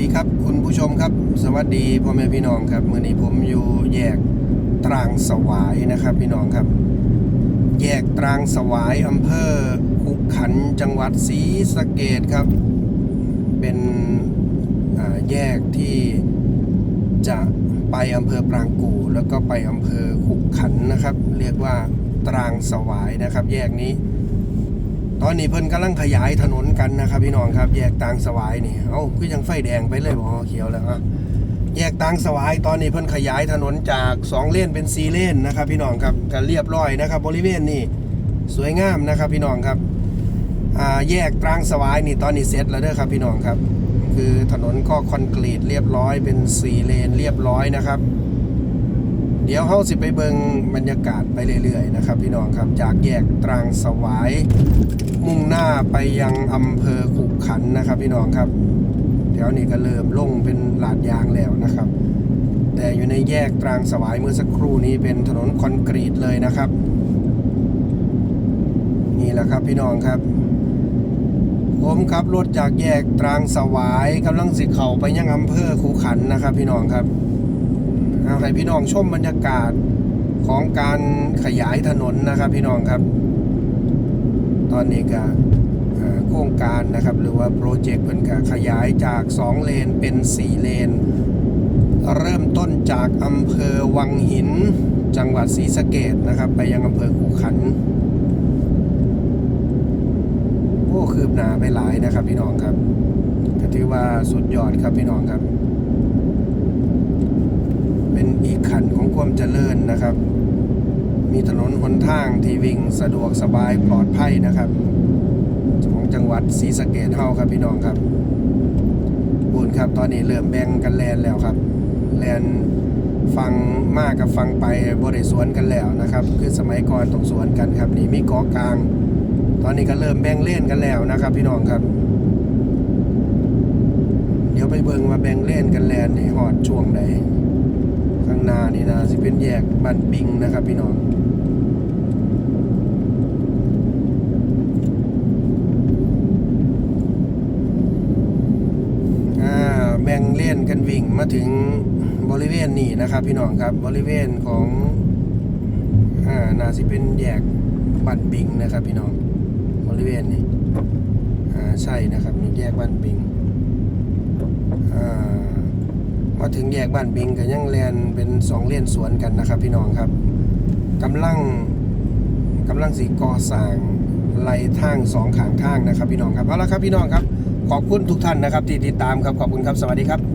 ดีครับคุณผู้ชมครับ สวัสดีพ่อแม่พี่น้องครับเมื่อนี้ผมอยู่แยกตรางสวายนะครับพี่น้องครับ แยกตรางสวายอำเภอขุขันจังหวัดศรีสะเกดครับ เป็นแยกที่จะไปอำเภอปรางกูแล้วก็ไปอำเภอขุขันนะครับ เรียกว่าตรางสวายนะครับ แยกนี้ ตอนนี้เพิ่นกำลังขยายถนนกันนะครับพี่น้องครับ แยกตางสวายนี่ เอ้าคือยังไฟแดงไปเลยบ่เขียวแล้วอะแยกตางสวายตอนนี้เพิ่นขยายถนนจาก 2 เลนเป็น 4 เลนนะครับ พี่น้องครับก็เรียบร้อยนะครับ บริเวณนี้สวยงามนะครับ พี่น้องครับอ่าแยกตรางสวายนี่ตอนนี้เสร็จแล้วเด้อครับพี่น้องครับ คือถนนก็คอนกรีตเรียบร้อยเป็น 4 เลนเรียบร้อยนะครับ เดี๋ยวเขาสิไปเบิงบรรยากาศไปเรื่อยๆนะครับพี่น้องครับจากแยกตรางสวาย มุ่งหน้าไปยังอำเภอขุขันนะครับพี่น้องครับแถวนี้ก็เริ่มลงเป็นลาดยางแล้วนะครับ แต่อยู่ในแยกตรางสวายเมื่อสักครู่นี้เป็นถนนคอนกรีตเลยนะครับ นี่แหละครับพี่น้องครับผมขับรถจากแยกตรางสวายกำลังสิเข้าไปยังอำเภอขุขันนะครับ พี่น้องครับ ให้พี่น้องชมบรรยากาศของการขยายถนนนะครับ พี่น้องครับ ตอนนี้ก็โครงการนะครับหรือว่าโปรเจกต์เพิ่นก็ขยายจาก 2 เลนเป็น 4 เลน เริ่มต้นจากอำเภอวังหิน จังหวัดศรีสะเกดนะครับ ไปยังอำเภอขุขันโอ้คืบหน้าไปหลายนะครับพี่น้องครับก็ถือว่าสุดยอดครับพี่น้องครับ เป็นอีกขันของความเจริญ นะครับ มีถนนหนทางที่วิ่งสะดวกสบายปลอดภัยนะครับของจังหวัดศรีสะเกดเฮาครับพี่น้องครับบุญครับ ตอนนี้เริ่มแบ่งกันแลนแล้วครับ แลนฟังมากกับฟังไปบริสวนกันแล้วนะครับ คือสมัยก่อนต้องสวนกันครับ นี่มีกาะกลาง ตอนนี้ก็เริ่มแบ่งเล่นกันแล้วนะครับ พี่น้องครับ เดี๋ยวไปเบิ่งว่าแบ่งเล่นกันแลนนี่ฮอดช่วงไหนข้ หน้านี่นะสิเป็นแยกบ้านปิงนะครับพี่น้องอ่าแบ่งเล่นกันวิ่งมาถึงบริเวณนี้นะครับ พี่น้องครับบริเวณของอ่าน่าสิเป็นแยกบ้านปิงนะครับ พี่น้องบริเวณนี้อ่าใช่นะครับมีแยกบ้านปิงอ่า มาถึงแยกบ้านบิงก็ยังแลนเป็นสองเลนสวนกันนะครับ พี่น้องครับกำลังกำลังสีก่อสร้างไหลทางสองขางทางนะครับ พี่น้องครับเอาละครับพี่น้องครับ ขอบคุณทุกท่านนะครับที่ติดตามครับขอบคุณครับสวัสดีครับ